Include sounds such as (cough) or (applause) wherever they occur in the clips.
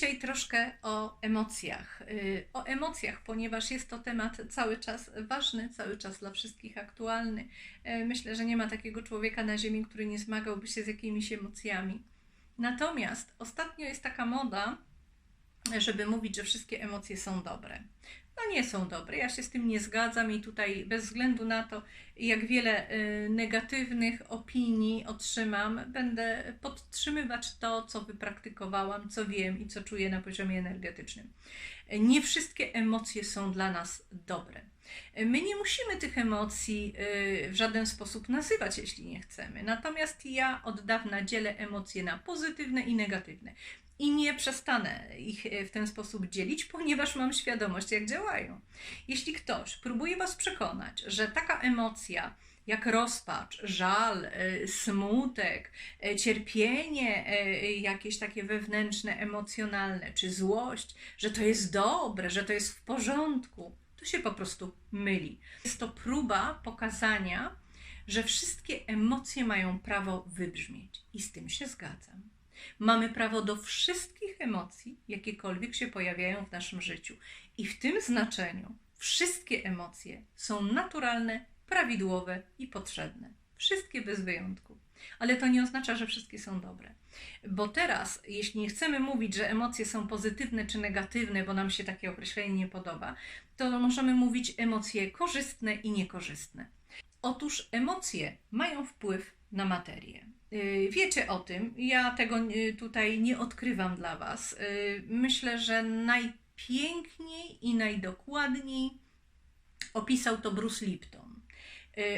dzisiaj troszkę o emocjach. Y, O emocjach, ponieważ jest to temat cały czas ważny, cały czas dla wszystkich aktualny. E, Myślę, że nie ma takiego człowieka na Ziemi, który nie zmagałby się z jakimiś emocjami. Natomiast ostatnio jest taka moda, żeby mówić, że wszystkie emocje są dobre. No nie są dobre, ja się z tym nie zgadzam i tutaj bez względu na to, jak wiele y, negatywnych opinii otrzymam, będę podtrzymywać to, co wypraktykowałam, co wiem i co czuję na poziomie energetycznym. Nie wszystkie emocje są dla nas dobre. My nie musimy tych emocji y, w żaden sposób nazywać, jeśli nie chcemy. Natomiast ja od dawna dzielę emocje na pozytywne i negatywne. I nie przestanę ich y, w ten sposób dzielić, ponieważ mam świadomość, jak działają. Jeśli ktoś próbuje Was przekonać, że taka emocja, jak rozpacz, żal, y, smutek, y, cierpienie jakieś takie wewnętrzne, emocjonalne, czy złość, że to jest dobre, że to jest w porządku, to się po prostu myli. Jest to próba pokazania, że wszystkie emocje mają prawo wybrzmieć i z tym się zgadzam. Mamy prawo do wszystkich emocji, jakiekolwiek się pojawiają w naszym życiu. I w tym znaczeniu wszystkie emocje są naturalne, prawidłowe i potrzebne. Wszystkie bez wyjątku. Ale to nie oznacza, że wszystkie są dobre. Bo teraz, jeśli nie chcemy mówić, że emocje są pozytywne czy negatywne, bo nam się takie określenie nie podoba, to możemy mówić emocje korzystne i niekorzystne. Otóż emocje mają wpływ na materię. Yy, Wiecie o tym, ja tego yy, tutaj nie odkrywam dla Was. Yy, Myślę, że najpiękniej i najdokładniej opisał to Bruce Lipton.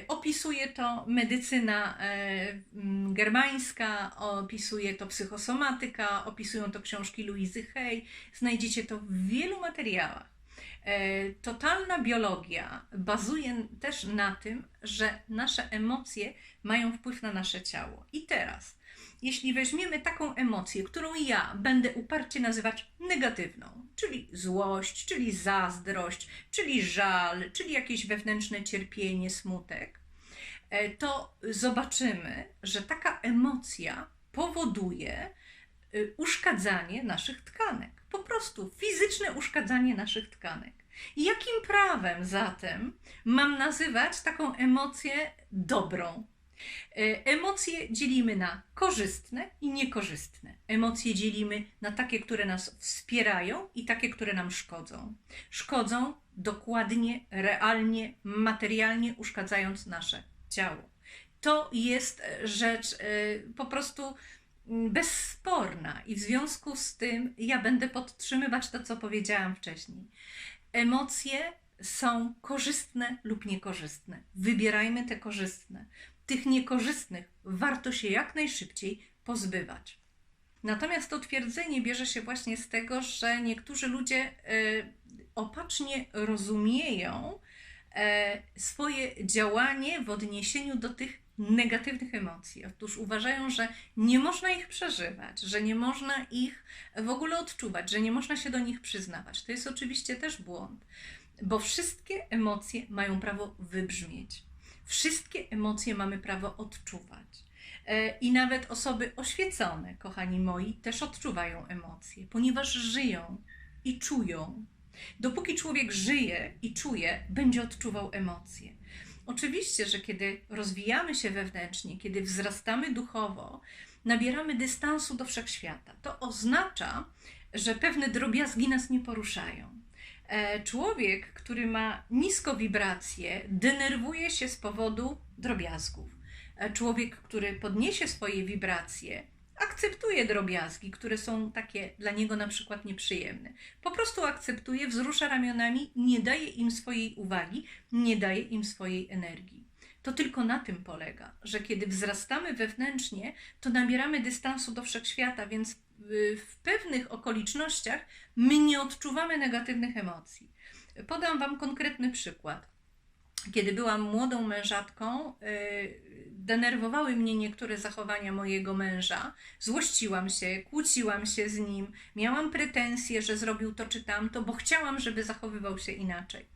Opisuje to medycyna e, germańska, opisuje to psychosomatyka, opisują to książki Louisy Hay. Znajdziecie to w wielu materiałach. E, Totalna biologia bazuje też na tym, że nasze emocje mają wpływ na nasze ciało. I teraz, jeśli weźmiemy taką emocję, którą ja będę uparcie nazywać negatywną, czyli złość, czyli zazdrość, czyli żal, czyli jakieś wewnętrzne cierpienie, smutek, e, to zobaczymy, że taka emocja powoduje y, uszkadzanie naszych tkanek. Po prostu fizyczne uszkadzanie naszych tkanek. Jakim prawem zatem mam nazywać taką emocję dobrą? E, Emocje dzielimy na korzystne i niekorzystne. Emocje dzielimy na takie, które nas wspierają i takie, które nam szkodzą. Szkodzą dokładnie, realnie, materialnie uszkadzając nasze ciało. To jest rzecz e, po prostu bezsporna i w związku z tym ja będę podtrzymywać to, co powiedziałam wcześniej. Emocje są korzystne lub niekorzystne. Wybierajmy te korzystne. Tych niekorzystnych warto się jak najszybciej pozbywać. Natomiast to twierdzenie bierze się właśnie z tego, że niektórzy ludzie e, opacznie rozumieją e, swoje działanie w odniesieniu do tych negatywnych emocji. Otóż uważają, że nie można ich przeżywać, że nie można ich w ogóle odczuwać, że nie można się do nich przyznawać. To jest oczywiście też błąd, bo wszystkie emocje mają prawo wybrzmieć. Wszystkie emocje mamy prawo odczuwać. E, I nawet osoby oświecone, kochani moi, też odczuwają emocje, ponieważ żyją i czują. Dopóki człowiek żyje i czuje, będzie odczuwał emocje. Oczywiście, że kiedy rozwijamy się wewnętrznie, kiedy wzrastamy duchowo, nabieramy dystansu do wszechświata. To oznacza, że pewne drobiazgi nas nie poruszają. E, Człowiek, który ma nisko wibracje, denerwuje się z powodu drobiazgów. E, Człowiek, który podniesie swoje wibracje, akceptuje drobiazgi, które są takie dla niego na przykład nieprzyjemne. Po prostu akceptuje, wzrusza ramionami, nie daje im swojej uwagi, nie daje im swojej energii. To tylko na tym polega, że kiedy wzrastamy wewnętrznie, to nabieramy dystansu do wszechświata, więc w pewnych okolicznościach my nie odczuwamy negatywnych emocji. Podam Wam konkretny przykład. Kiedy byłam młodą mężatką, y, denerwowały mnie niektóre zachowania mojego męża. Złościłam się, kłóciłam się z nim, miałam pretensje, że zrobił to czy tamto, bo chciałam, żeby zachowywał się inaczej.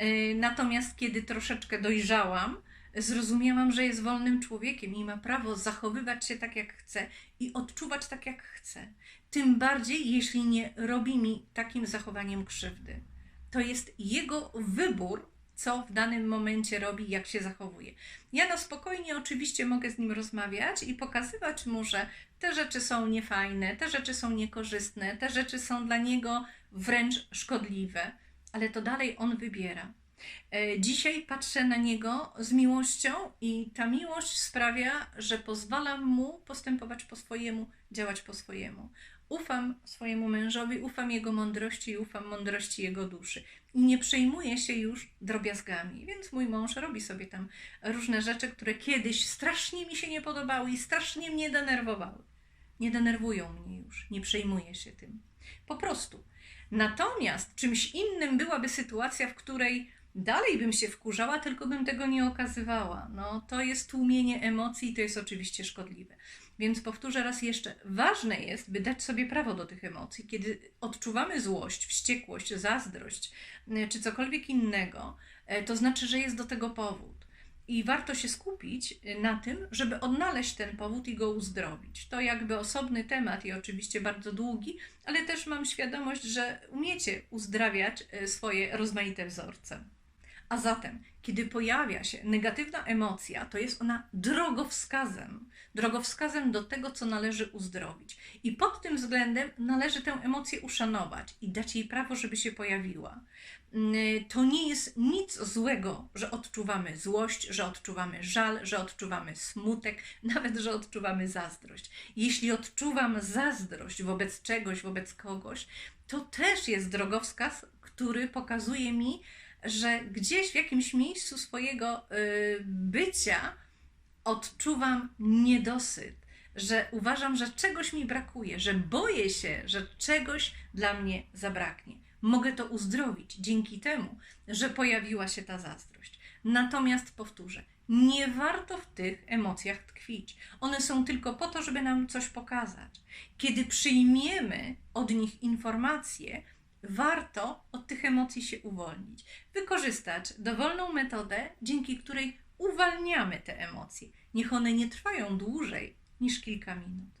Y, Natomiast kiedy troszeczkę dojrzałam, zrozumiałam, że jest wolnym człowiekiem i ma prawo zachowywać się tak, jak chce i odczuwać tak, jak chce. Tym bardziej, jeśli nie robi mi takim zachowaniem krzywdy. To jest jego wybór, co w danym momencie robi, jak się zachowuje. Ja na spokojnie oczywiście mogę z nim rozmawiać i pokazywać mu, że te rzeczy są niefajne, te rzeczy są niekorzystne, te rzeczy są dla niego wręcz szkodliwe, ale to dalej on wybiera. E, dzisiaj patrzę na niego z miłością, i ta miłość sprawia, że pozwalam mu postępować po swojemu, działać po swojemu. Ufam swojemu mężowi, ufam jego mądrości i ufam mądrości jego duszy. I nie przejmuję się już drobiazgami, więc mój mąż robi sobie tam różne rzeczy, które kiedyś strasznie mi się nie podobały i strasznie mnie denerwowały. Nie denerwują mnie już, nie przejmuję się tym. Po prostu. Natomiast czymś innym byłaby sytuacja, w której dalej bym się wkurzała, tylko bym tego nie okazywała. No, to jest tłumienie emocji i to jest oczywiście szkodliwe. Więc powtórzę raz jeszcze, ważne jest, by dać sobie prawo do tych emocji. Kiedy odczuwamy złość, wściekłość, zazdrość y, czy cokolwiek innego, y, to znaczy, że jest do tego powód. I warto się skupić y, na tym, żeby odnaleźć ten powód i go uzdrowić. To jakby osobny temat i oczywiście bardzo długi, ale też mam świadomość, że umiecie uzdrawiać swoje rozmaite wzorce. A zatem, kiedy pojawia się negatywna emocja, to jest ona drogowskazem, drogowskazem do tego, co należy uzdrowić. I pod tym względem należy tę emocję uszanować i dać jej prawo, żeby się pojawiła. Mm, to nie jest nic złego, że odczuwamy złość, że odczuwamy żal, że odczuwamy smutek, (laughs) nawet że odczuwamy zazdrość. Jeśli odczuwam zazdrość wobec czegoś, wobec kogoś, to też jest drogowskaz, który pokazuje mi, że gdzieś w jakimś miejscu swojego y, bycia odczuwam niedosyt, że uważam, że czegoś mi brakuje, że boję się, że czegoś dla mnie zabraknie. Mogę to uzdrowić dzięki temu, że pojawiła się ta zazdrość. Natomiast powtórzę, nie warto w tych emocjach tkwić. One są tylko po to, żeby nam coś pokazać. Kiedy przyjmiemy od nich informacje, warto od tych emocji się uwolnić. Wykorzystać dowolną metodę, dzięki której uwalniamy te emocje. Niech one nie trwają dłużej niż kilka minut.